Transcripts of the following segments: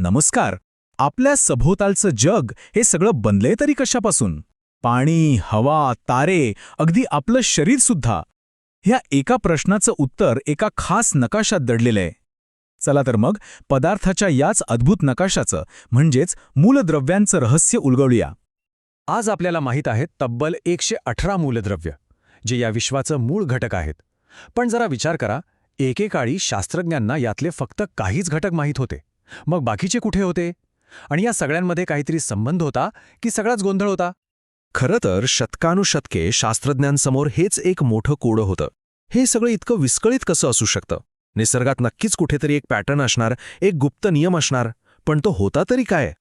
नमस्कार. आपल्या सभोवतालचं जग हे सगळं बनलंय तरी कशापासून? पाणी हवा तारे अगदी आपलं शरीर सुद्धा. ह्या एका प्रश्नाचं उत्तर एका खास नकाशात दडलेलं आहे. चला तर मग पदार्थाच्या याच अद्भुत नकाशाचं म्हणजेच मूलद्रव्यांचं रहस्य उलगवूया आज आपल्याला माहीत आहेत तब्बल एकशे अठरा मूलद्रव्य जे या विश्वाचं मूळ घटक आहेत. पण जरा विचार करा एकेकाळी शास्त्रज्ञांना यातले फक्त काहीच घटक माहीत होते. मग बाकीचे कुठे होते? आणि या सगळ्यांमध्ये काहीतरी संबंध होता की सगळाच गोंधळ होता? खरं तर शतकानुशतके शास्त्रज्ञांसमोर हेच एक मोठं कोडं होतं. हे सगळं इतकं विस्कळीत कसं असू शकतं? निसर्गात नक्कीच कुठेतरी एक पॅटर्न असणार एक गुप्त नियम असणार. पण तो होता तरी काय?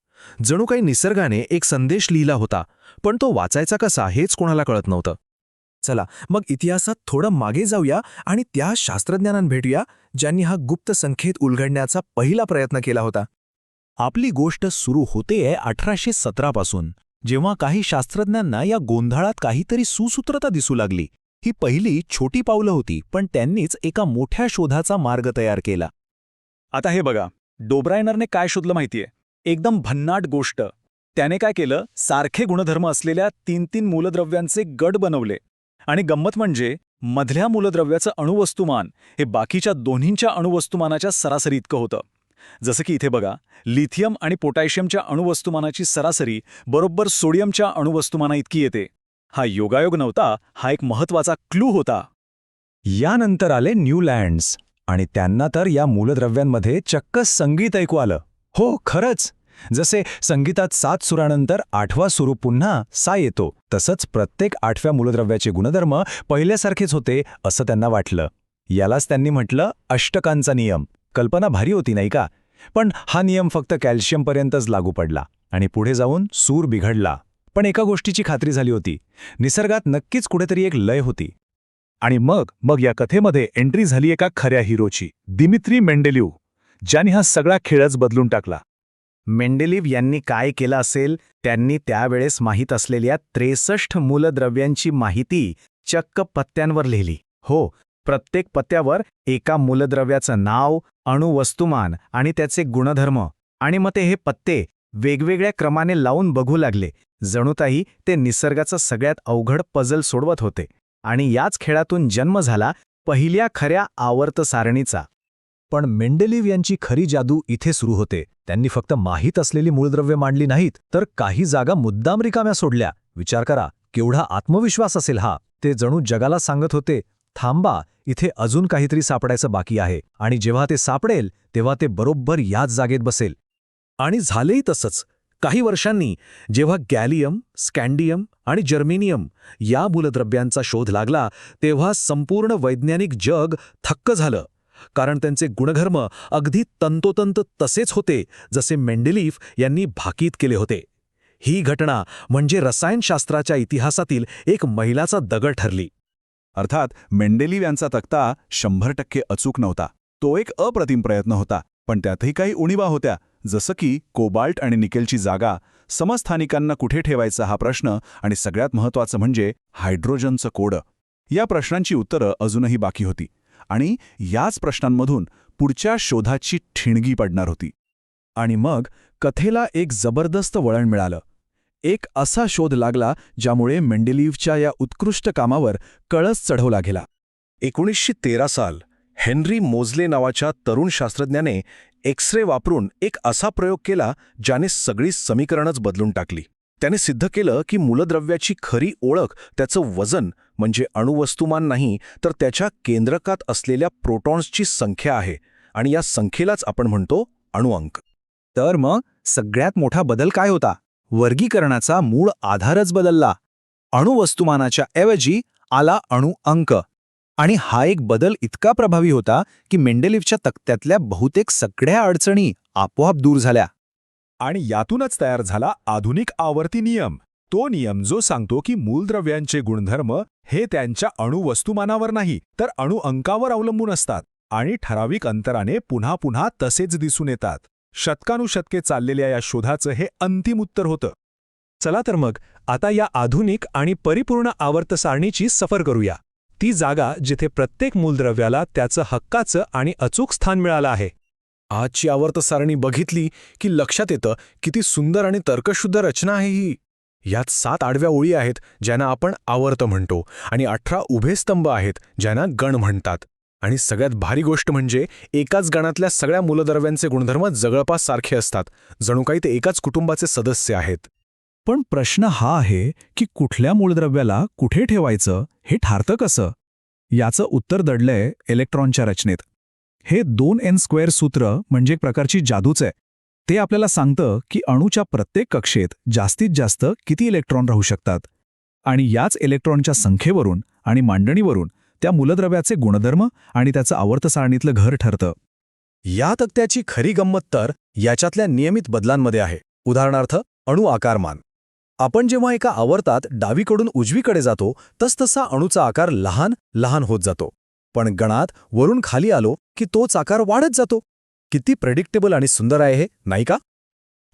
जणू काही निसर्गाने एक संदेश लिहिला होता पण तो वाचायचा कसा हेच कोणाला कळत नव्हतं. चला मग इतिहासात थोडं मागे जाऊया आणि त्या शास्त्रज्ञांना भेटूया ज्यांनी हा गुप्त संख्येत उलगडण्याचा पहिला प्रयत्न केला होता. आपली गोष्ट सुरू होतेय अठराशे सतरापासून जेव्हा काही शास्त्रज्ञांना या गोंधळात काहीतरी सुसूत्रता दिसू लागली. ही पहिली छोटी पावलं होती पण त्यांनीच एका मोठ्या शोधाचा मार्ग तयार केला. आता हे बघा डोब्रायनरने काय शोधलं माहितीये? एकदम भन्नाट गोष्ट. त्याने काय केलं? सारखे गुणधर्म असलेल्या तीन तीन मूलद्रव्यांचे गट बनवले. आणि गंमत म्हणजे मधल्या मूलद्रव्याचं अणुवस्तुमान हे बाकीच्या दोन्हींच्या अणुवस्तुमानाच्या सरासरी इतकं होतं. जसं की इथे बघा लिथियम आणि पोटॅशियमच्या अणुवस्तुमानाची सरासरी बरोबर सोडियमच्या अणुवस्तुमाना इतकी येते. हा योगायोग नव्हता हा एक महत्त्वाचा क्लू होता. यानंतर आले न्यूलँड्स आणि त्यांना तर या मूलद्रव्यांमध्ये चक्क संगीत ऐकू आलं. हो खरंच! जसे संगीतात सात सुरानंतर आठवा सुरू पुन्हा सा येतो तसंच प्रत्येक आठव्या मूलद्रव्याचे गुणधर्म पहिल्यासारखेच होते असं त्यांना वाटलं. यालाच त्यांनी म्हटलं अष्टकांचा नियम. कल्पना भारी होती नाही का? पण हा नियम फक्त कॅल्शियमपर्यंतच लागू पडला आणि पुढे जाऊन सूर बिघडला. पण एका गोष्टीची खात्री झाली होती. निसर्गात नक्कीच कुठेतरी एक लय होती. आणि मग मग या कथेमध्ये एंट्री झाली एका खऱ्या हिरोची दिमित्री मेंडेल्यू ज्याने हा सगळा खेळच बदलून टाकला. मेंडेलिव यांनी काय केलं असेल त्यांनी त्यावेळेस माहीत असलेल्या त्रेसष्ट मूलद्रव्यांची माहिती चक्क पत्त्यांवर लिहिली. हो प्रत्येक पत्त्यावर एका मूलद्रव्याचं नाव अणुवस्तुमान आणि त्याचे गुणधर्म आणि मग ते हे पत्ते वेगवेगळ्या क्रमाने लावून बघू लागले. जणूताही ते निसर्गाचं सगळ्यात अवघड पजल सोडवत होते. आणि याच खेळातून जन्म झाला पहिल्या खऱ्या आवर्त सारणीचा. पण मेंडेलिव्ह यांची खरी जादू इथे सुरू होते. त्यांनी फक्त माहीत असलेली मूळद्रव्य मांडली नाहीत तर काही जागा मुद्दाम रिकाम्या सोडल्या. विचार करा केवढा आत्मविश्वास असेल हा? ते जणू जगाला सांगत होते थांबा इथे अजून काहीतरी सापडायचं बाकी आहे. आणि जेव्हा ते सापडेल तेव्हा ते बरोबर याच जागेत बसेल. आणि झालेही तसंच. काही वर्षांनी जेव्हा गॅलियम स्कॅन्डियम आणि जर्मेनियम या मूलद्रव्यांचा शोध लागला तेव्हा संपूर्ण वैज्ञानिक जग थक्क झालं. कारण त्यांचे गुणधर्म अगदी तंतोतंत तसेच होते जसे मेंडेलीफ यांनी भाकीत केले होते. ही घटना म्हणजे रसायनशास्त्राच्या इतिहासातील एक महिलाचा दगड ठरली. अर्थात मेंडेलीव यांचा तक्ता शंभर टक्के अचूक नव्हता. तो एक अप्रतिम प्रयत्न होता पण त्यातही काही उणीवा होत्या जसं की कोबाल्ट आणि निकेलची जागा समस्थानिकांना कुठे ठेवायचा हा प्रश्न आणि सगळ्यात महत्त्वाचं म्हणजे हायड्रोजनचं कोडं. या प्रश्नांची उत्तरं अजूनही बाकी होती. आणि याच प्रश्नांमधून पुढच्या शोधाची ठिणगी पडणार होती. आणि मग कथेला एक जबरदस्त वळण मिळालं. एक असा शोध लागला ज्यामुळे मेंडेलीव्हच्या या उत्कृष्ट कामावर कळस चढवला गेला. एकोणीसशे तेरा साल हेनरी मोजले नावाच्या तरुण शास्त्रज्ञाने एक्स रे वापरून एक असा प्रयोग केला ज्याने सगळी समीकरणच बदलून टाकली. त्याने सिद्ध केलं की मूलद्रव्याची खरी ओळख त्याचं वजन म्हणजे अणुवस्तुमान नाही तर त्याच्या केंद्रकात असलेल्या प्रोटॉन्सची संख्या आहे आणि या संख्येलाच आपण म्हणतो अणुअंक. तर मग सगळ्यात मोठा बदल काय होता? वर्गीकरणाचा मूळ आधारच बदलला. अणुवस्तुमानाच्या ऐवजी आला अणुअंक. आणि हा एक बदल इतका प्रभावी होता की मेंडेलिव्हच्या तक्त्यातल्या बहुतेक सगळ्या अडचणी आपोआप दूर झाल्या. आणि यातूनच तयार झाला आधुनिक आवर्ती नियम. तो नियम जो सांगतो की मूलद्रव्यांचे गुणधर्म हे त्यांच्या अणुवस्तुमानावर नाही तर अणुअंकावर अवलंबून असतात आणि ठराविक अंतराने पुन्हा पुन्हा तसेच दिसून येतात. शतकानुशतके चाललेल्या या शोधाचं हे अंतिम उत्तर होतं. चला तर मग आता या आधुनिक आणि परिपूर्ण आवर्त सारणीची सफर करूया. ती जागा जिथे प्रत्येक मूलद्रव्याला त्याचं हक्काचं आणि अचूक स्थान मिळालं आहे. आजची आवर्त सारणी बघितली की लक्षात येतं किती सुंदर आणि तर्कशुद्ध रचना आहे ही. यात सात आडव्या ओळी आहेत ज्यांना आपण आवर्त म्हणतो आणि अठरा उभे स्तंभ आहेत ज्यांना गण म्हणतात. आणि सगळ्यात भारी गोष्ट म्हणजे एकाच गणातल्या सगळ्या मूलद्रव्यांचे गुणधर्म जवळपास सारखे असतात. जणू काही ते एकाच कुटुंबाचे सदस्य आहेत. पण प्रश्न हा आहे की कुठल्या मूलद्रव्याला कुठे ठेवायचं हे ठारतं कसं? याचं उत्तर दडलंय इलेक्ट्रॉनच्या रचनेत. हे दोन एन स्क्वेअर सूत्र म्हणजे एक प्रकारची जादूच आहे. ते आपल्याला सांगतं की अणूच्या प्रत्येक कक्षेत जास्तीत जास्त किती इलेक्ट्रॉन राहू शकतात. आणि याच इलेक्ट्रॉनच्या संख्येवरून आणि मांडणीवरून त्या मूलद्रव्याचे गुणधर्म आणि त्याचं आवर्तसारणीतलं घर ठरतं. या तक्त्याची खरी गंमत तर याच्यातल्या नियमित बदलांमध्ये आहे. उदाहरणार्थ अणू आकारमान. आपण जेव्हा एका आवर्तात डावीकडून उजवीकडे जातो तसतसा अणूचा आकार लहान लहान होत जातो. पण गणात वरून खाली आलो की तोच आकार वाढत जातो. किती प्रेडिक्टेबल आणि सुंदर आहे हे नाही का?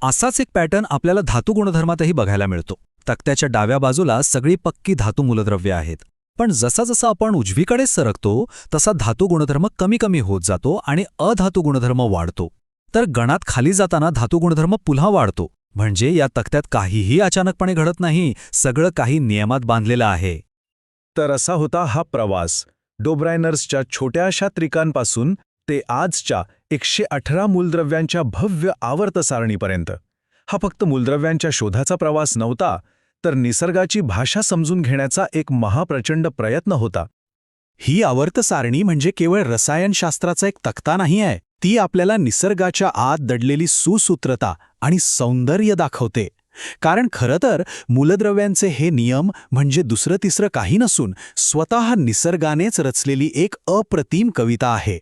असाच एक पॅटर्न आपल्याला धातू गुणधर्मातही बघायला मिळतो. तक्त्याच्या डाव्या बाजूला सगळी पक्की धातू मूलद्रव्य आहेत. पण जसा जसा आपण उजवीकडे सरकतो तसा धातू गुणधर्म कमी कमी होत जातो आणि अधातू गुणधर्म वाढतो. तर गणात खाली जाताना धातू गुणधर्म पुन्हा वाढतो. म्हणजे या तक्त्यात काहीही अचानकपणे घडत नाही सगळं काही नियमात बांधलेलं आहे. तर असा होता हा प्रवास. डोब्रायनर्सच्या छोट्याशा त्रिकांपासून ते आजच्या एकशे अठरा मूलद्रव्यांच्या भव्य आवर्तसारणीपर्यंत हा फक्त मूलद्रव्यांच्या शोधाचा प्रवास नव्हता तर निसर्गाची भाषा समजून घेण्याचा एक महाप्रचंड प्रयत्न होता. ही आवर्तसारणी म्हणजे केवळ रसायनशास्त्राचा एक तक्ता नाही आहे ती आपल्याला निसर्गाच्या आत दडलेली सुसूत्रता आणि सौंदर्य दाखवते. कारण खरं तर मूलद्रव्यांचे हे नियम म्हणजे दुसरं तिसरं काही नसून स्वतः निसर्गानेच रचलेली एक अप्रतिम कविता आहे.